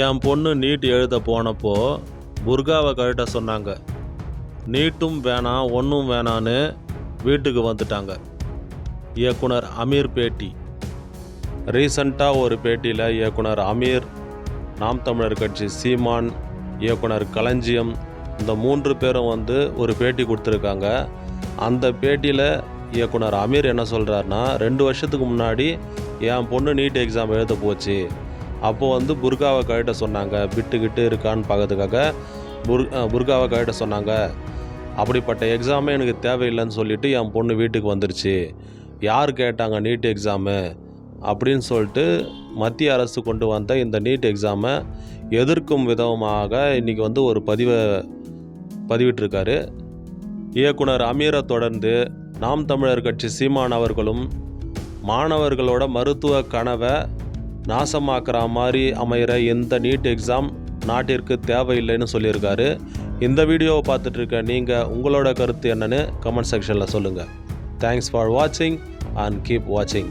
என் பொண்ணு நீட் எழுத போனப்போ புர்காவை கழட்ட சொன்னாங்க. நீட்டும் வேணாம் ஒன்றும் வேணான்னு வீட்டுக்கு வந்துட்டாங்க. இயக்குனர் அமீர் பேட்டி. ரீசண்டாக ஒரு பேட்டியில் இயக்குனர் அமீர் நாம் தமிழர் கட்சி சீமான் இயக்குனர் களஞ்சியம் இந்த மூன்று பேரும் வந்து ஒரு பேட்டி கொடுத்துருக்காங்க. அந்த பேட்டியில் இயக்குனர் அமீர் என்ன சொல்கிறாருன்னா ரெண்டு வருஷத்துக்கு முன்னாடி என் பொண்ணு நீட் எக்ஸாம் எழுத போச்சு. அப்போது வந்து புர்காவை கழட்ட சொன்னாங்க விட்டுக்கிட்டு இருக்கான்னு பார்க்கறதுக்காக புர் புர்காவை கழட்ட சொன்னாங்க. அப்படிப்பட்ட எக்ஸாமே எனக்கு தேவையில்லைன்னு சொல்லிட்டு என் பொண்ணு வீட்டுக்கு வந்துருச்சு. யார் கேட்டாங்க நீட் எக்ஸாமு அப்படின்னு சொல்லிட்டு மத்திய அரசு கொண்டு வந்த இந்த நீட் எக்ஸாமை எதிர்க்கும் விதமாக இன்றைக்கி வந்து ஒரு பதிவை பதிவிட்டிருக்காரு. இயக்குனர் அமீரை தொடர்ந்து நாம் தமிழர் கட்சி சீமான் அவர்களும் மாணவர்களோட மருத்துவ கனவை நாசமாக்குற மாதிரி அமைகிற எந்த நீட் எக்ஸாம் நாட்டிற்கு தேவையில்லைன்னு சொல்லியிருக்காரு. இந்த வீடியோவை பார்த்துட்டு இருக்க நீங்கள் உங்களோட கருத்து என்னன்னு கமெண்ட் செக்ஷனில் சொல்லுங்கள் தேங்க்ஸ் ஃபார் வாட்சிங் அண்ட் கீப் வாட்சிங்